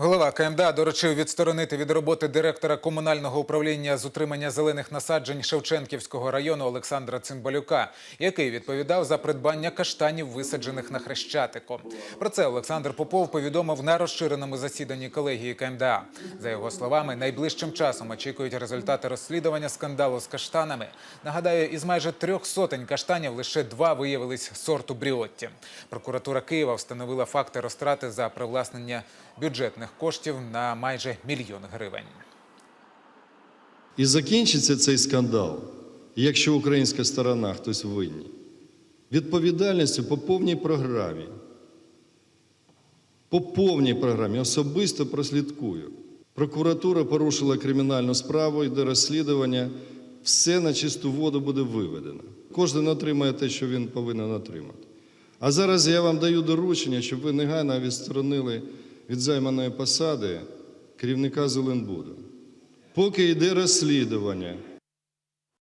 Голова КМДА доручив відсторонити від роботи директора комунального управління з утримання зелених насаджень Шевченківського району Олександра Цимбалюка, який відповідав за придбання каштанів, висаджених на Хрещатику. Про це Олександр Попов повідомив на розширеному засіданні колегії КМДА. За його словами, найближчим часом очікують результати розслідування скандалу з каштанами. Нагадаю, із майже трьох сотень каштанів лише два виявились сорту Бріотті. Прокуратура Києва встановила факти розтрати за привласнення бюджетних коштів на майже мільйон гривень. І закінчиться цей скандал, якщо українська сторона хтось винні, відповідальністю по повній програмі. По повній програмі особисто прослідкую. Прокуратура порушила кримінальну справу, йде розслідування, все на чисту воду буде виведено. Кожен отримає те, що він повинен отримати. А зараз я вам даю доручення, щоб ви негайно відсторонили від займаної посади керівника Зеленбуду. Поки йде розслідування,